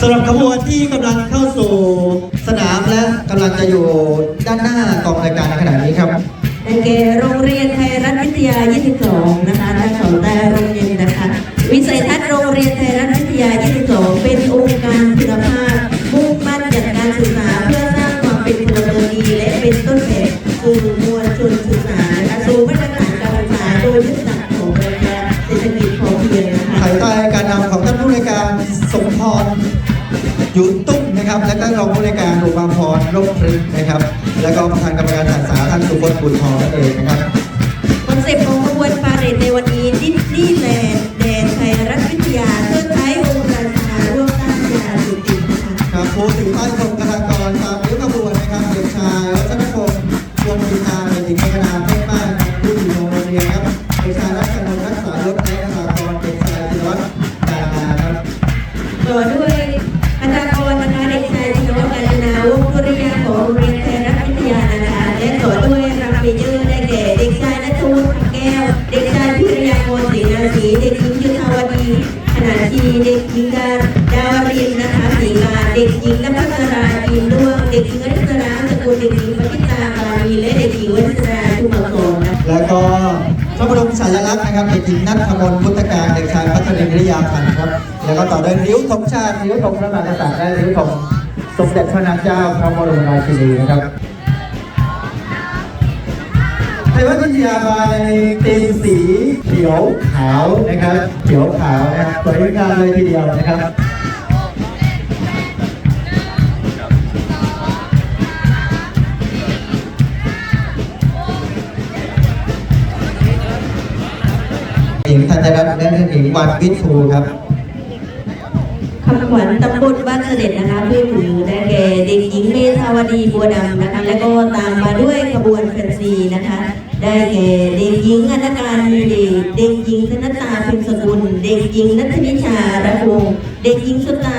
สำหรับขบวนที่กำลังเข้าสู่สนามและกำลังจะอยู่ด้านหน้ากองรายการในขณะนี้ครับได้แก่โรงเรียนไทยรัฐวิทยา 22 นะคะท่านเขาแต่โรงเรียนนะคะ วิสัยทัศน์โรงเรียนไทยรัฐวิทยา 22 เป็นองค์การคุณภาพมุ่งมั่นจัดการศึกษาเพื่อสร้างความเป็นพลเมืองดีและเป็นต้นแบบสู่ ยู่ตุ้มนะครับ และก็รองผู้ในวยการอุมาพรร่มพฤกษ์นะครับ แล้วก็ประธานกรรมการศึกษาท่านสุพจน์บุญทองนั่นเองนะครับคอนเซ็ปต์ของขบวนพาเหรดในวันนี้ดิสนีย์แลนด์แดนไทยรัฐวิทยาเพื่อใช้องค์ราชาร่วมต้านยาเสพติดนะคะครับผู้ถือป้ายธงกทากรตามริ้วขบวนนะครับเด็กชายวัชรพงศ์วงศ์มีนาเด็กหญิงเอกนาเพ่งมากครับผู้อยู่โรงเรียนครับเด็กชายรัชนนท์รักษายศและกทากรเด็กชายธีรวัฒน์ดาราครับต่อด้วยอาจา รย์กรนะคะเด็กชายชินวัฒน์กาญจนาวงศ์ภริยาของโรงเรียนไทยรัฐวิทยานะคะและต่อด้วยรำเมเยอร์ได้แก่เด็กชายนัทวุฒิแก้ว เด็กชายพิริยากรศรีนาศีเด็กหญิงยุทธาวดีขณะทีเด็กหญิงดาดาวรินนะคะศรีลาเด็กหญิงนภัสราอินด้วงเด็กหญิงอนิสราสกุลเด็กหญิงปฏิตาปานีและเด็กหญิงวัชราชุมกรนะคะแล้วก็พระบรมฉายาลักษณ์นะครับเด็กหญิงนัทธมนพุทธการเด็กชายพัฒนินวิริยาพันธ์ครับ แล้วก็ต่อด้วยริ้วธงชาติริ้วธงพระมหากษัตริย์และริ้วธงสมเด็จพระนางเจ้าพระบรมราชินีนะครับไทยวัฒน์วิยามาในธีมสีเขียวขาวนะครับ เขียวขาวนะครับสวยงามเลยทีเดียวนะครับหญิงธัญรัตน์และหญิงวันวิทูครับ คำขวัญตำบลบ้านเสด็จนะคะเพื่อถือได้แก่เด็กหญิงเมธาวดีบัวดำนะคะแล้วก็ตามมาด้วยขบวนแฟนซีนะคะ ได้แก่เด็กหญิงอนาการมีเดชเด็กหญิงธนตาพ็ญสกุล เด็กหญิงนัทนิชาระวงเด็กหญิงสุตา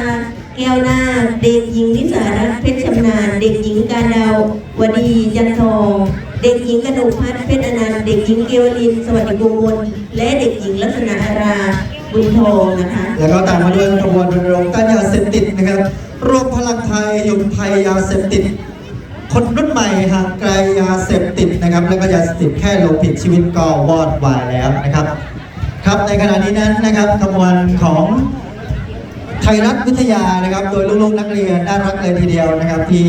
แก้วนาเด็กหญิงนิสารัตน์เพชรชำนาญเด็กหญิงการดาววดีจันทองเด็กหญิงกนกพัฒน์เพชรอนันต์เด็กหญิงเกวลินสวัสดิวงศ์มนและเด็กหญิงลักษณะอารา บุญทองนะคะแล้วก็ตามมาด้วยขบวนรณรงค์ต้านยาเสพติดนะครับรวมพลังไทยหยุดภัยยาเสพติด คนรุ่นใหม่ห่างไกลยาเสพติดนะครับ แล้วก็ยาเสพติดแค่ลงผิดชีวิตก็วอดวายแล้วนะครับ ครับในขณะนี้นั้นนะครับขบวนของไทยรัฐวิทยานะครับ โดยลูกๆนักเรียนน่ารักเลยทีเดียวนะครับ ที่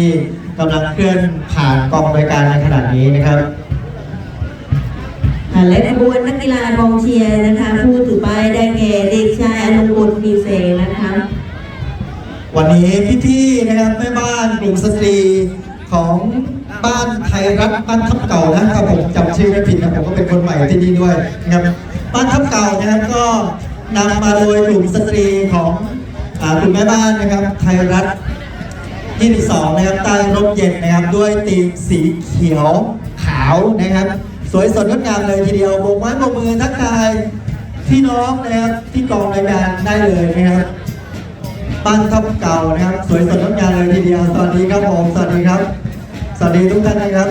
กำลังเคลื่อนผ่านกองรายการในขณะนี้นะครับค่ะและขบวนนักกีฬากองเชียร์นะคะผู้ วันนี้พี่ๆนะครับแม่บ้านกลุ่มสตรีของบ้านไทยรัฐบ้านทับเก่านะครับผมจำชื่อไม่ผิดนะผมก็เป็นคนใหม่ที่นี่ด้วยนะครับบ้านทับเก่านะครับก็นำมาโดยกลุ่มสตรีของกลุ่มแม่บ้านนะครับ ไทยรัฐ22นะครับใต้ร่มเย็นนะครับด้วยธีมสีเขียวขาวนะครับ สวยสดงดงามเลยทีเดียวโบกไม้โบกมือทักทายพี่น้องนะครับที่กองรายการได้เลยนะครับ บ้านทับเก่านะครับ สวยสดงดงามเลยทีเดียวสวัสดีครับผมสวัสดีครับ สวัสดีทุกท่านนะครับ